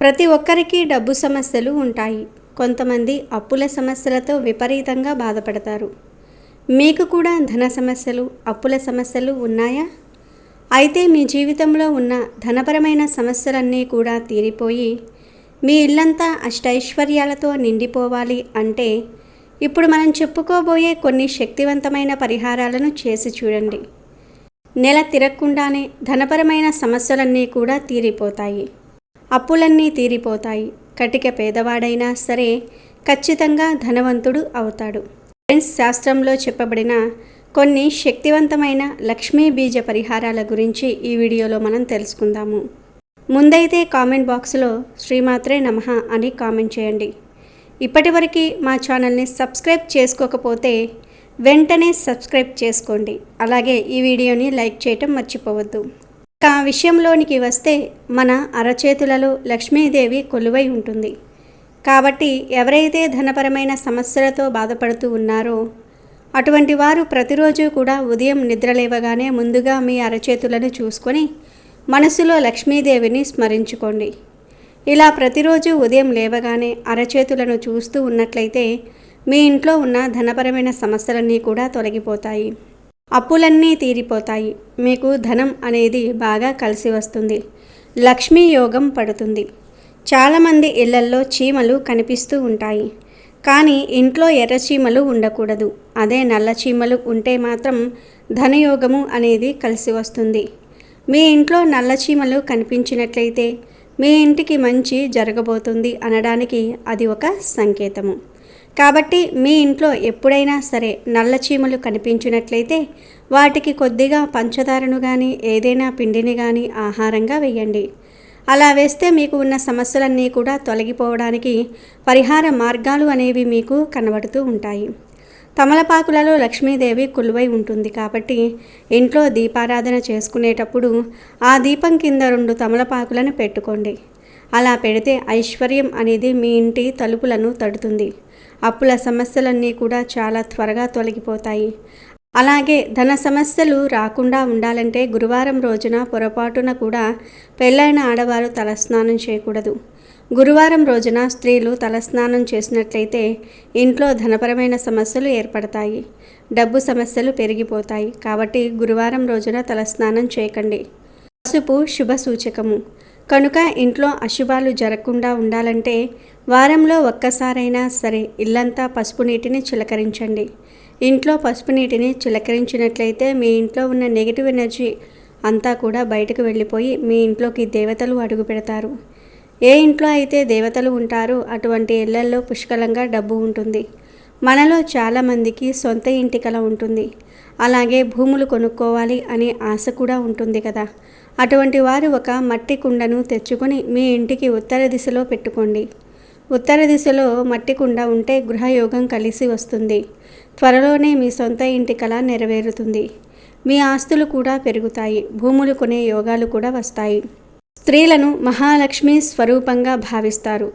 ప్రతి ఒక్కరికి డబ్బు సమస్యలు ఉంటాయి. కొంతమంది అప్పుల సమస్యలతో విపరీతంగా బాధపడతారు. మీకు కూడా ధన సమస్యలు అప్పుల సమస్యలు ఉన్నాయా? అయితే మీ జీవితంలో ఉన్న ధనపరమైన సమస్యలన్నీ కూడా తీరిపోయి మీ ఇల్లంతా అష్టైశ్వర్యాలతో నిండిపోవాలి అంటే ఇప్పుడు మనం చెప్పుకోబోయే కొన్ని శక్తివంతమైన పరిహారాలను చేసి చూడండి. నెల తిరగకుండానే ధనపరమైన సమస్యలన్నీ కూడా తీరిపోతాయి. అప్పులన్నీ తీరిపోతాయి. కటిక పేదవాడైనా సరే ఖచ్చితంగా ధనవంతుడు అవుతాడు. ఫ్రెండ్స్ శాస్త్రంలో చెప్పబడిన కొన్ని శక్తివంతమైన లక్ష్మీ బీజ పరిహారాల గురించి ఈ వీడియోలో మనం తెలుసుకుందాము. ముందైతే కామెంట్ బాక్స్లో శ్రీమాత్రే నమః అని కామెంట్ చేయండి. ఇప్పటివరకు మా ఛానల్ని సబ్స్క్రైబ్ చేసుకోకపోతే వెంటనే సబ్స్క్రైబ్ చేసుకోండి. అలాగే ఈ వీడియోని లైక్ చేయటం మర్చిపోవద్దు. కా విషయంలోనికి వస్తే మన అరచేతులలో లక్ష్మీదేవి కొలువై ఉంటుంది. కాబట్టి ఎవరైతే ధనపరమైన సమస్యలతో బాధపడుతూ ఉన్నారో అటువంటి వారు ప్రతిరోజు కూడా ఉదయం నిద్రలేవగానే ముందుగా మీ అరచేతులను చూసుకొని మనసులో లక్ష్మీదేవిని స్మరించుకోండి. ఇలా ప్రతిరోజు ఉదయం లేవగానే అరచేతులను చూస్తూ ఉన్నట్లయితే మీ ఇంట్లో ఉన్న ధనపరమైన సమస్యలన్నీ కూడా తొలగిపోతాయి. అప్పులన్నీ తీరిపోతాయి. మీకు ధనం అనేది బాగా కలిసి వస్తుంది. లక్ష్మీ యోగం పడుతుంది. చాలామంది ఇళ్ళల్లో చీమలు కనిపిస్తూ ఉంటాయి. కానీ ఇంట్లో ఎర్ర చీమలు ఉండకూడదు. అదే నల్ల చీమలు ఉంటే మాత్రం ధనయోగము అనేది కలిసి వస్తుంది. మీ ఇంట్లో నల్ల చీమలు కనిపించినట్లయితే మీ ఇంటికి మంచి జరగబోతుంది అనడానికి అది ఒక సంకేతము. కాబట్టి మీ ఇంట్లో ఎప్పుడైనా సరే నల్ల చీమలు కనిపించినట్లయితే వాటికి కొద్దిగా పంచదారను కానీ ఏదైనా పిండిని కానీ ఆహారంగా వేయండి. అలా వేస్తే మీకు ఉన్న సమస్యలన్నీ కూడా తొలగిపోవడానికి పరిహార మార్గాలు అనేవి మీకు కనబడుతూ ఉంటాయి. తమలపాకులలో లక్ష్మీదేవి కొలువై ఉంటుంది కాబట్టి ఇంట్లో దీపారాధన చేసుకునేటప్పుడు ఆ దీపం కింద రెండు తమలపాకులను పెట్టుకోండి. అలా పెడితే ఐశ్వర్యం అనేది మీ ఇంటి తలుపులను తడుతుంది. అప్పుల సమస్యలన్నీ కూడా చాలా త్వరగా తొలగిపోతాయి. అలాగే ధన సమస్యలు రాకుండా ఉండాలంటే గురువారం రోజున పొరపాటున కూడా పెళ్ళైన ఆడవారు తలస్నానం చేయకూడదు. గురువారం రోజున స్త్రీలు తలస్నానం చేసినట్లయితే ఇంట్లో ధనపరమైన సమస్యలు ఏర్పడతాయి. డబ్బు సమస్యలు పెరిగిపోతాయి. కాబట్టి గురువారం రోజున తలస్నానం చేయకండి. పసుపు శుభ సూచకము. కనుక ఇంట్లో అశుభాలు జరగకుండా ఉండాలంటే వారంలో ఒక్కసారైనా సరే ఇల్లంతా పసుపు నీటిని చిలకరించండి. ఇంట్లో పసుపు నీటిని చిలకరించినట్లయితే మీ ఇంట్లో ఉన్న నెగిటివ్ ఎనర్జీ అంతా కూడా బయటకు వెళ్ళిపోయి మీ ఇంట్లోకి దేవతలు అడుగు పెడతారు. ఏ ఇంట్లో అయితే దేవతలు ఉంటారో అటువంటి ఇళ్ళల్లో పుష్కలంగా డబ్బు ఉంటుంది. మనలో చాలామందికి సొంత ఇంటి కల ఉంటుంది. అలాగే భూములు కొనుక్కోవాలి అనే ఆశ కూడా ఉంటుంది కదా. అటువంటి వారు ఒక మట్టి కుండను తెచ్చుకొని మీ ఇంటికి ఉత్తర దిశలో పెట్టుకోండి. ఉత్తర దిశలో మట్టి కుండ ఉంటే గృహయోగం కలిసి వస్తుంది. త్వరలోనే మీ సొంత ఇంటి కళ నెరవేరుతుంది. మీ ఆస్తులు కూడా పెరుగుతాయి. భూములు కొనే యోగాలు కూడా వస్తాయి. స్త్రీలను మహాలక్ష్మి స్వరూపంగా భావిస్తారు.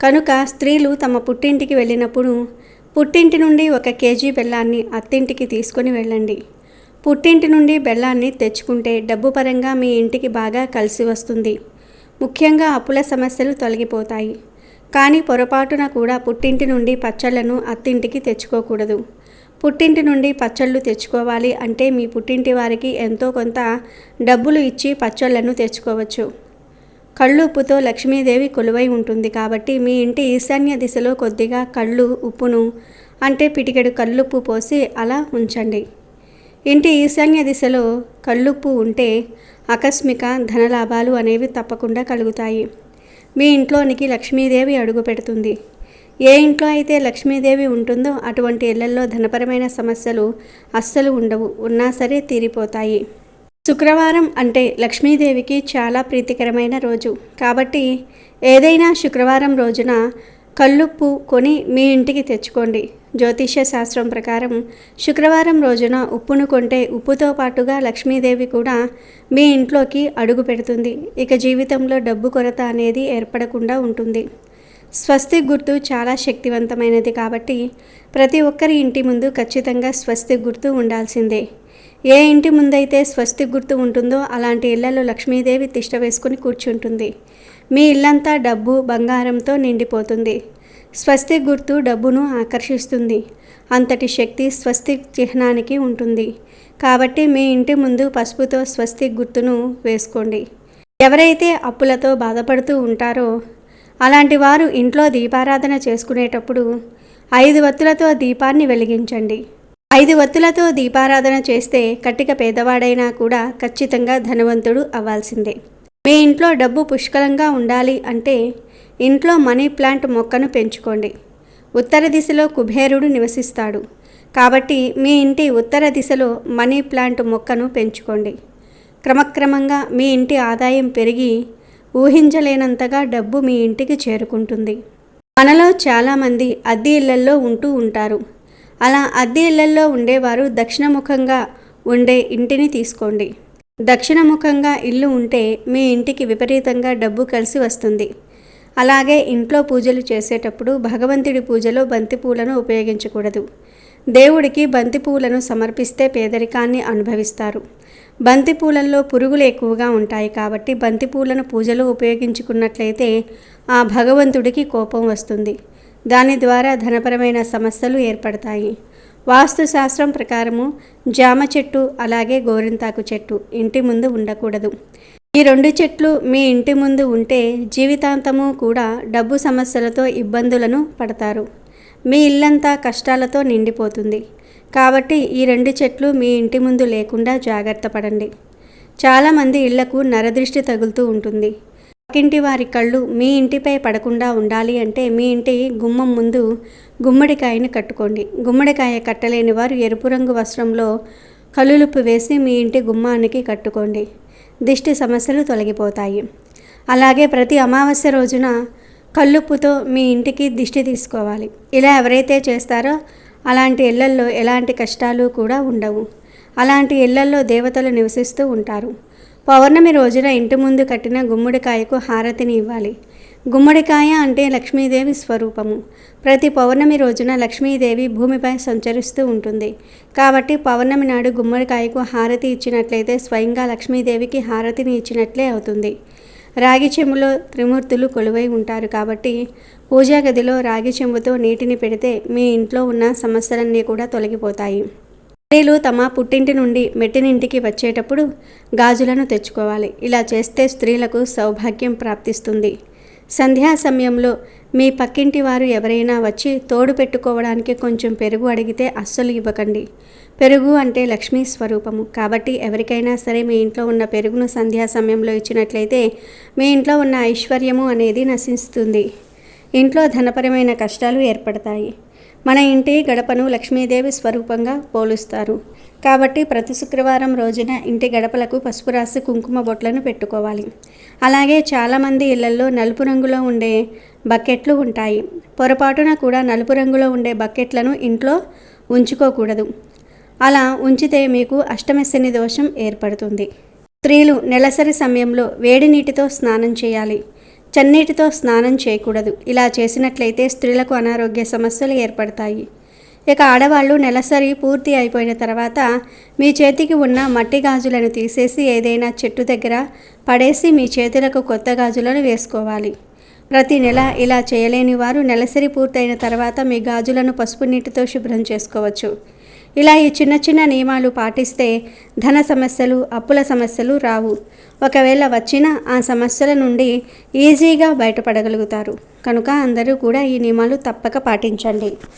కనుక స్త్రీలు తమ పుట్టింటికి వెళ్ళినప్పుడు పుట్టింటి నుండి ఒక కేజీ బెల్లాన్ని అత్తింటికి తీసుకొని వెళ్ళండి. పుట్టింటి నుండి బెల్లాన్ని తెచ్చుకుంటే డబ్బు పరంగా మీ ఇంటికి బాగా కలిసి వస్తుంది. ముఖ్యంగా అప్పుల సమస్యలు తొలగిపోతాయి. కానీ పొరపాటున కూడా పుట్టింటి నుండి పచ్చళ్ళను అత్తింటికి తెచ్చుకోకూడదు. పుట్టింటి నుండి పచ్చళ్ళు తెచ్చుకోవాలి అంటే మీ పుట్టింటి వారికి ఎంతో కొంత డబ్బులు ఇచ్చి పచ్చళ్ళను తెచ్చుకోవచ్చు. కళ్ళు ఉప్పుతో లక్ష్మీదేవి కొలువై ఉంటుంది కాబట్టి మీ ఇంటి ఈశాన్య దిశలో కొద్దిగా కళ్ళు ఉప్పును అంటే పిటికెడు కళ్ళుప్పు పోసి అలా ఉంచండి. ఇంటి ఈశాన్య దిశలో కళ్ళుప్పు ఉంటే ఆకస్మిక ధనలాభాలు అనేవి తప్పకుండా కలుగుతాయి. మీ ఇంట్లోనికి లక్ష్మీదేవి అడుగు పెడుతుంది. ఏ ఇంట్లో అయితే లక్ష్మీదేవి ఉంటుందో అటువంటి ఇళ్ళలో ధనపరమైన సమస్యలు అస్సలు ఉండవు. ఉన్నా సరే తీరిపోతాయి. శుక్రవారం అంటే లక్ష్మీదేవికి చాలా ప్రీతికరమైన రోజు. కాబట్టి ఏదైనా శుక్రవారం రోజున కళ్ళుప్పు కొని మీ ఇంటికి తెచ్చుకోండి. జ్యోతిష్య శాస్త్రం ప్రకారం శుక్రవారం రోజున ఉప్పును కొంటే ఉప్పుతో పాటుగా లక్ష్మీదేవి కూడా మీ ఇంట్లోకి అడుగు పెడుతుంది. ఇక జీవితంలో డబ్బు కొరత అనేది ఏర్పడకుండా ఉంటుంది. స్వస్తి గుర్తు చాలా శక్తివంతమైనది కాబట్టి ప్రతి ఒక్కరి ఇంటి ముందు ఖచ్చితంగా స్వస్తి గుర్తు ఉండాల్సిందే. ఏ ఇంటి ముందైతే స్వస్తి గుర్తు ఉంటుందో అలాంటి ఇళ్ళలో లక్ష్మీదేవి తిష్ట వేసుకుని కూర్చుంటుంది. మీ ఇల్లంతా డబ్బు బంగారంతో నిండిపోతుంది. స్వస్తి గుర్తు డబ్బును ఆకర్షిస్తుంది. అంతటి శక్తి స్వస్తి చిహ్నానికి ఉంటుంది. కాబట్టి మీ ఇంటి ముందు పసుపుతో స్వస్తి గుర్తును వేసుకోండి. ఎవరైతే అప్పులతో బాధపడుతూ ఉంటారో అలాంటి వారు ఇంట్లో దీపారాధన చేసుకునేటప్పుడు ఐదు వత్తులతో దీపాన్ని వెలిగించండి. ఐదు వత్తులతో దీపారాధన చేస్తే కట్టిక పేదవాడైనా కూడా ఖచ్చితంగా ధనవంతుడు అవ్వాల్సిందే. మీ ఇంట్లో డబ్బు పుష్కలంగా ఉండాలి అంటే ఇంట్లో మనీ ప్లాంట్ మొక్కను పెంచుకోండి. ఉత్తర దిశలో కుబేరుడు నివసిస్తాడు. కాబట్టి మీ ఇంటి ఉత్తర దిశలో మనీ ప్లాంట్ మొక్కను పెంచుకోండి. క్రమక్రమంగా మీ ఇంటి ఆదాయం పెరిగి ఊహించలేనంతగా డబ్బు మీ ఇంటికి చేరుకుంటుంది. మనలో చాలామంది అద్దె ఇళ్ళల్లో ఉంటూ ఉంటారు. అలా అద్దె ఇళ్ళల్లో ఉండేవారు దక్షిణముఖంగా ఉండే ఇంటిని తీసుకోండి. దక్షిణముఖంగా ఇల్లు ఉంటే మీ ఇంటికి విపరీతంగా డబ్బు కలిసి వస్తుంది. అలాగే ఇంట్లో పూజలు చేసేటప్పుడు భగవంతుడి పూజలో బంతిపూలను ఉపయోగించకూడదు. దేవుడికి బంతిపూలను సమర్పిస్తే పేదరికాన్ని అనుభవిస్తారు. బంతిపూలల్లో పురుగులు ఎక్కువగా ఉంటాయి కాబట్టి బంతిపూలను పూజలో ఉపయోగించుకున్నట్లయితే ఆ భగవంతుడికి కోపం వస్తుంది. దాని ద్వారా ధనపరమైన సమస్యలు ఏర్పడతాయి. వాస్తుశాస్త్రం ప్రకారము జామ చెట్టు అలాగే గోరింతాకు చెట్టు ఇంటి ముందు ఉండకూడదు. ఈ రెండు చెట్లు మీ ఇంటి ముందు ఉంటే జీవితాంతము కూడా డబ్బు సమస్యలతో ఇబ్బందులను పడతారు. మీ ఇల్లంతా కష్టాలతో నిండిపోతుంది. కాబట్టి ఈ రెండు చెట్లు మీ ఇంటి ముందు లేకుండా జాగ్రత్త పడండి. చాలామంది ఇళ్ళకు నరదృష్టి తగులుతూ ఉంటుంది. పక్కింటి వారి కళ్ళు మీ ఇంటిపై పడకుండా ఉండాలి అంటే మీ ఇంటి గుమ్మం ముందు గుమ్మడికాయని కట్టుకోండి. గుమ్మడికాయ కట్టలేని వారు ఎరుపు రంగు వస్త్రంలో కలులుపు వేసి మీ ఇంటి గుమ్మానికి కట్టుకోండి. దిష్టి సమస్యలు తొలగిపోతాయి. అలాగే ప్రతి అమావాస్య రోజున కల్లుప్పుతో మీ ఇంటికి దిష్టి తీసుకోవాలి. ఇలా ఎవరైతే చేస్తారో అలాంటి ఇళ్ళల్లో ఎలాంటి కష్టాలు కూడా ఉండవు. అలాంటి ఇళ్ళల్లో దేవతలు నివసిస్తూ ఉంటారు. పౌర్ణమి రోజున ఇంటి ముందు కట్టిన గుమ్మడికాయకు హారతిని ఇవ్వాలి. గుమ్మడికాయ అంటే లక్ష్మీదేవి స్వరూపము. ప్రతి పౌర్ణమి రోజున లక్ష్మీదేవి భూమిపై సంచరిస్తూ ఉంటుంది. కాబట్టి పౌర్ణమి నాడు గుమ్మడికాయకు హారతి ఇచ్చినట్లయితే స్వయంగా లక్ష్మీదేవికి హారతిని ఇచ్చినట్లే అవుతుంది. రాగి చెంబులో త్రిమూర్తులు కొలువై ఉంటారు కాబట్టి పూజా గదిలో రాగి చెంబుతో నీటిని పెడితే మీ ఇంట్లో ఉన్న సమస్యలన్నీ కూడా తొలగిపోతాయి. స్త్రీలు తమ పుట్టింటి నుండి మెట్టినింటికి వచ్చేటప్పుడు గాజులను తెచ్చుకోవాలి. ఇలా చేస్తే స్త్రీలకు సౌభాగ్యం ప్రాప్తిస్తుంది. సంధ్యా సమయంలో మీ పక్కింటి వారు ఎవరైనా వచ్చి తోడు పెట్టుకోవడానికి కొంచెం పెరుగు అడిగితే అస్సలు ఇవ్వకండి. పెరుగు అంటే లక్ష్మీ స్వరూపము. కాబట్టి ఎవరికైనా సరే మీ ఇంట్లో ఉన్న పెరుగును సంధ్యా సమయంలో ఇచ్చినట్లయితే మీ ఇంట్లో ఉన్న ఐశ్వర్యము అనేది నశిస్తుంది. ఇంట్లో ధనపరమైన కష్టాలు ఏర్పడతాయి. మన ఇంటి గడపను లక్ష్మీదేవి స్వరూపంగా పోలుస్తారు. కాబట్టి ప్రతి శుక్రవారం రోజున ఇంటి గడపలకు పసుపు రాసి కుంకుమ బొట్లను పెట్టుకోవాలి. అలాగే చాలామంది ఇళ్ళలో నలుపు రంగులో ఉండే బకెట్లు ఉంటాయి. పొరపాటున కూడా నలుపు రంగులో ఉండే బకెట్లను ఇంట్లో ఉంచుకోకూడదు. అలా ఉంచితే మీకు అష్టమశని దోషం ఏర్పడుతుంది. స్త్రీలు నెలసరి సమయంలో వేడి నీటితో స్నానం చేయాలి. చన్నీటితో స్నానం చేయకూడదు. ఇలా చేసినట్లయితే స్త్రీలకు అనారోగ్య సమస్యలు ఏర్పడతాయి. ఇక ఆడవాళ్ళు నెలసరి పూర్తి అయిపోయిన తర్వాత మీ చేతికి ఉన్న మట్టి గాజులను తీసేసి ఏదైనా చెట్టు దగ్గర పడేసి మీ చేతులకు కొత్త గాజులను వేసుకోవాలి. ప్రతి నెల ఇలా చేయలేని వారు నెలసరి పూర్తయిన తర్వాత మీ గాజులను పసుపు నీటితో శుభ్రం చేసుకోవచ్చు. ఇలా ఈ చిన్న చిన్న నియమాలు పాటిస్తే ధన సమస్యలు అప్పుల సమస్యలు రావు. ఒకవేళ వచ్చిన ఆ సమస్యల నుండి ఈజీగా బయటపడగలుగుతారు. కనుక అందరూ కూడా ఈ నియమాలు తప్పక పాటించండి.